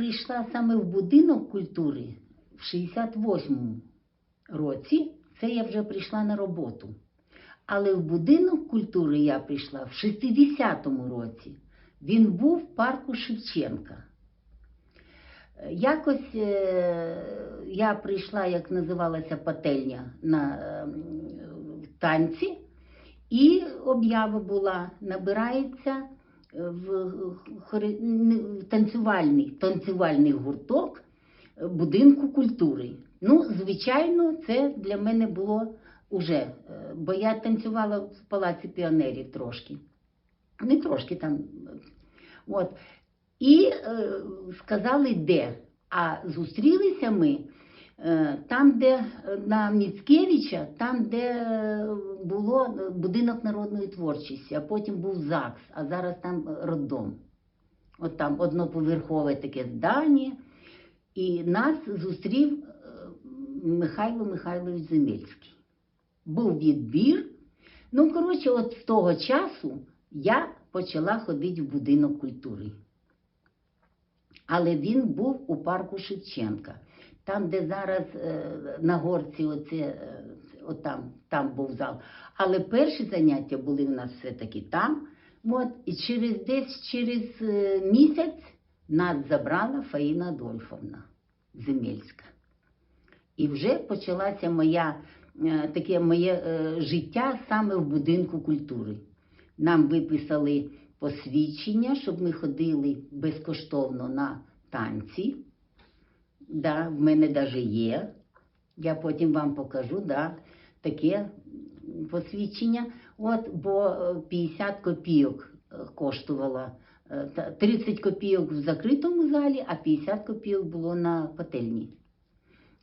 прийшла саме в будинок культури в 68-му році. Це я вже прийшла на роботу. Але в будинок культури я прийшла в 60-му році. Він був в парку Шевченка. Якось е, я прийшла, як називалася пательня на е, танці, і об'ява була, набирається в, танцювальний, танцювальний гурток е, будинку культури. Ну, звичайно, це для мене було уже, е, бо я танцювала в палаці піонерів трошки. Не трошки там. От. І е, сказали, де. А зустрілися ми там, де е, на Міцкевича, там, де е, було е, будинок народної творчості, а потім був ЗАГС, а зараз там е, роддом. От там одноповерхове таке здання. І нас зустрів е, Михайло Михайлович Земельський. Був відбір. Ну, коротше, от з того часу я почала ходити в будинок культури. Але він був у парку Шевченка. Там, де зараз е, на горці, оце, е, от там, був зал. Але перші заняття були в нас все-таки там. От, і через десь через е, місяць нас забрала Фаїна Адольфовна Земельська. І вже почалася моя, таке моє життя саме в будинку культури. Нам виписали посвідчення, щоб ми ходили безкоштовно на танці. Да, в мене навіть є. Я потім вам покажу, да, таке посвідчення. От, бо е, 50 копійок е, коштувала, е, 30 копійок в закритому залі, а 50 копійок було на пательні.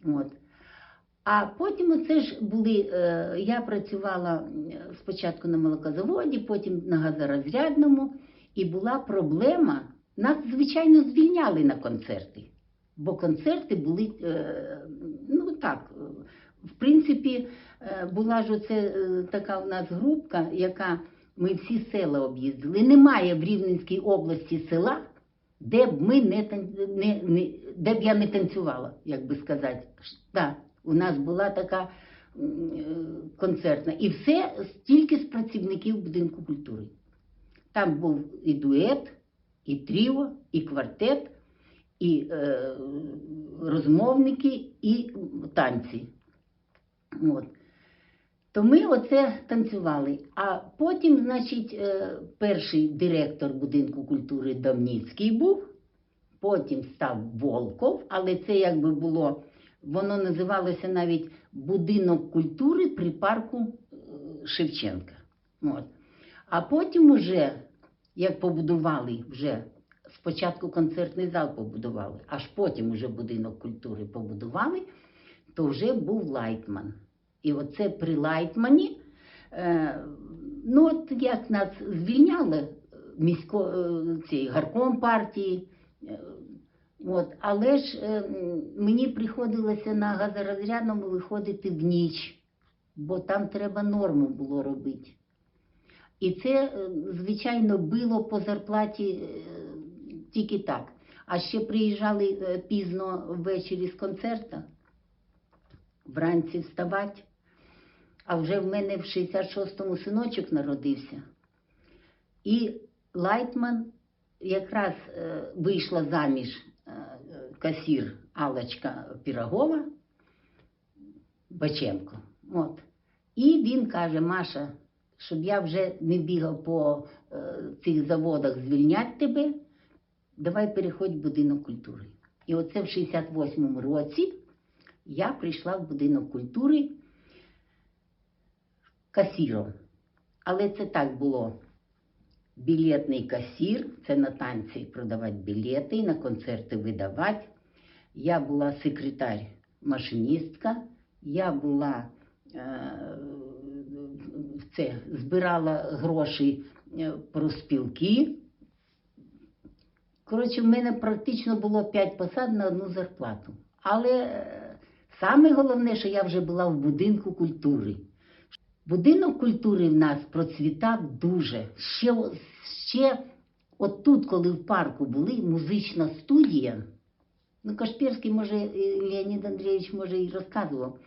От. А потім оце ж були, е, я працювала е, спочатку на молокозаводі, потім на газорозрядному, і була проблема. Нас, звичайно, звільняли на концерти, бо концерти були, е, ну так, в принципі, е, була ж оце е, така у нас групка, яка ми всі села об'їздили. Немає в Рівненській області села, де б ми не, не, не де б я не танцювала, як би сказати. Да, у нас була така концертна. І все тільки з працівників будинку культури. Там був і дует, і тріо, і квартет, і е, розмовники, і танці. От. То ми оце танцювали. А потім, значить, е, перший директор будинку культури Давніцький був, потім став Волков, але це якби було, воно називалося навіть будинок культури при парку е, Шевченка. От. А потім уже, як побудували вже, спочатку концертний зал побудували, аж потім уже будинок культури побудували, то вже був Лайтман. І оце при Лайтмані, е, ну от як нас звільняли місько, е, цей гарком партії, е, от, але ж е, мені приходилося на газорозрядному виходити в ніч, бо там треба норму було робити. І це, е, звичайно, било по зарплаті е, тільки так. А ще приїжджали е, пізно ввечері з концерта, вранці вставати. А вже в мене в 66-му синочок народився. І Лайтман якраз е, вийшла заміж е, касір Аллочка Пірогова Баченко. От. І він каже, Маша, щоб я вже не бігав по цих заводах звільняти тебе, давай переходь в будинок культури. І оце в 68-му році я прийшла в будинок культури касіром. Але це так було. Білетний касір, це на танці продавати білети, на концерти видавати. Я була секретар машиністка, я була е, це, збирала гроші е, про спілки. Коротше, в мене практично було 5 посад на одну зарплату. Але е, саме головне, що я вже була в будинку культури. Будинок культури в нас процвітав дуже. Ще, ще от тут, коли в парку були, музична студія, Ну, Кашпірський, може, Леонід Андрійович, може, і розказував,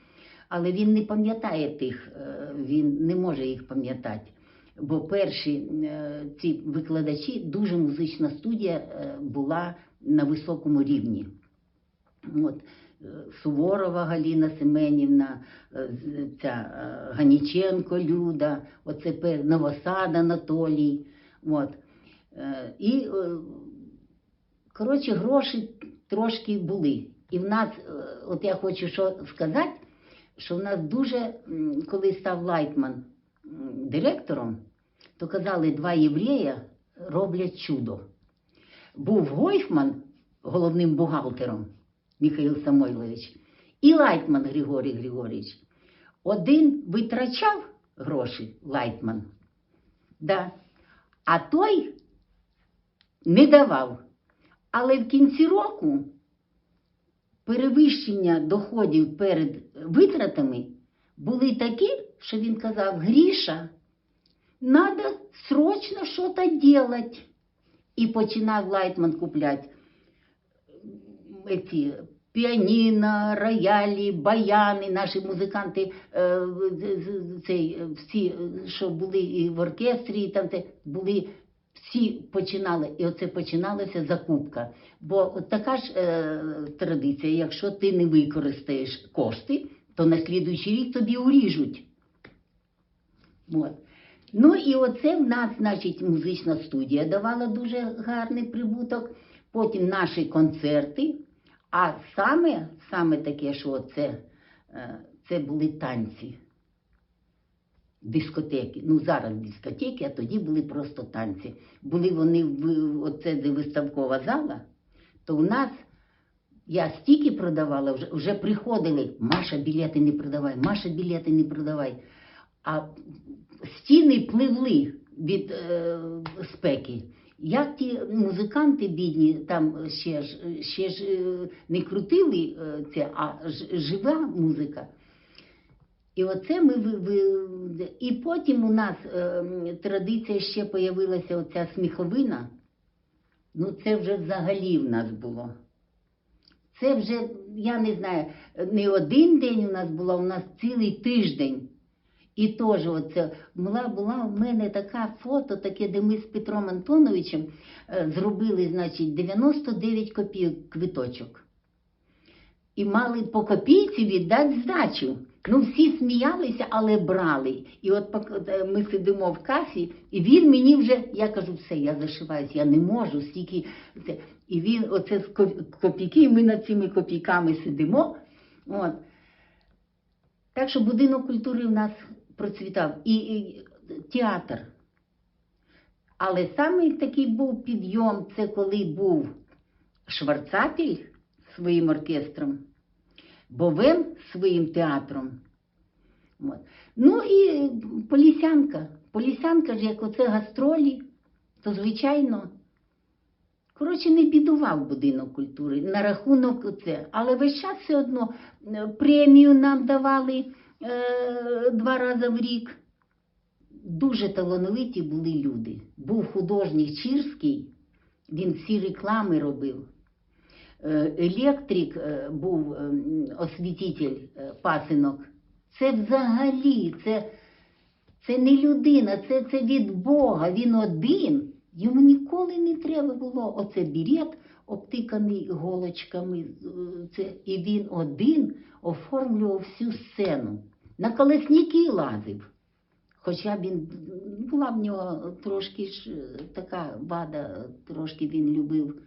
але він не пам'ятає тих, е, він не може їх пам'ятати. Бо перші е, ці викладачі, дуже музична студія е, була на високому рівні. От, е, Суворова Галіна Семенівна, ця Ганіченко Люда, оце Новосад Анатолій. От. І, коротше, гроші трошки були. І в нас, от я хочу що сказати, що в нас дуже, коли став Лайтман директором, то казали, два єврея роблять чудо. Був Гойфман головним бухгалтером Михайло Самойлович і Лайтман Григорій Григорійович. Один витрачав гроші, Лайтман, да, а той не давав. Але в кінці року перевищення доходів перед витратами були такі, що він казав: Гріша, надо срочно щось делать. І починав Лайтман купляти ці піаніно, роялі, баяни, наші музиканти, з- цей, е, всі, що були і в оркестрі, і там те, були всі починали, і оце починалася закупка. Бо така ж е, традиція, якщо ти не використаєш кошти, то на слідуючий рік тобі уріжуть. От. Ну і оце в нас, значить, музична студія давала дуже гарний прибуток. Потім наші концерти. А саме, саме таке, що це, е, це були танці. Дискотеки. Ну, зараз дискотеки, а тоді були просто танці. Були вони в оце, де виставкова зала, то у нас я стільки продавала, вже, вже приходили, Маша, білети не продавай, Маша, білети не продавай. А стіни пливли від е, спеки. Як ті музиканти бідні там ще ж, ще ж е, не крутили е, це, а жива музика. І оце ми і потім у нас е, традиція ще появилася оця сміховина. Ну це вже взагалі в нас було. Це вже, я не знаю, не один день у нас було, у нас цілий тиждень. І теж оце була, була в мене така фото, таке, де ми з Петром Антоновичем е, зробили, значить, 99 копійок квиточок. І мали по копійці віддати здачу. Ну, всі сміялися, але брали. І от е, ми сидимо в касі, і він мені вже, я кажу, все, я зашиваюсь, я не можу стільки. Це. І він, оце з ко- копійки, ми над цими копійками сидимо. От. Так що будинок культури в нас процвітав. І, і театр. Але саме такий був підйом, це коли був Шварцапіль своїм оркестром, Бовен своїм театром. От. Ну і Полісянка. Полісянка ж, як оце гастролі, то звичайно. Коротше, не бідував будинок культури на рахунок це. Але весь час все одно е, премію нам давали два рази в рік. Дуже талановиті були люди. Був художник Чірський, він всі реклами робив. Е, Електрик е, був е, освітитель е, пасинок. Це взагалі, це, це не людина, це, це від Бога. Він один. Йому ніколи не треба було оце бірет, обтиканий голочками. е, Це, і він один оформлював всю сцену. На колесніки лазив. Хоча він була в нього трошки ж е, така вада, трошки він любив.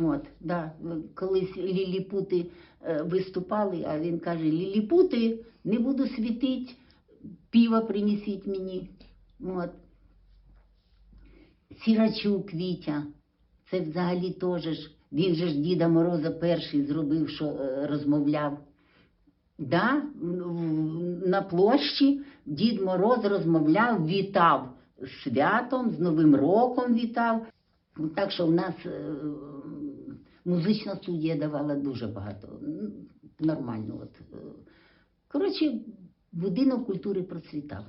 От, да, колись ліліпути е, виступали, а він каже: Ліліпути, не буду світить, піва принесіть мені. От. Сірачук Вітя, це взагалі теж ж, він же ж Діда Мороза перший зробив, що е, розмовляв. Да, На площі Дід Мороз розмовляв, вітав з святом, з Новим роком вітав. Так що в нас е, музична студія давала дуже багато. Нормально. От. Е. Коротше, будинок культури процвітав.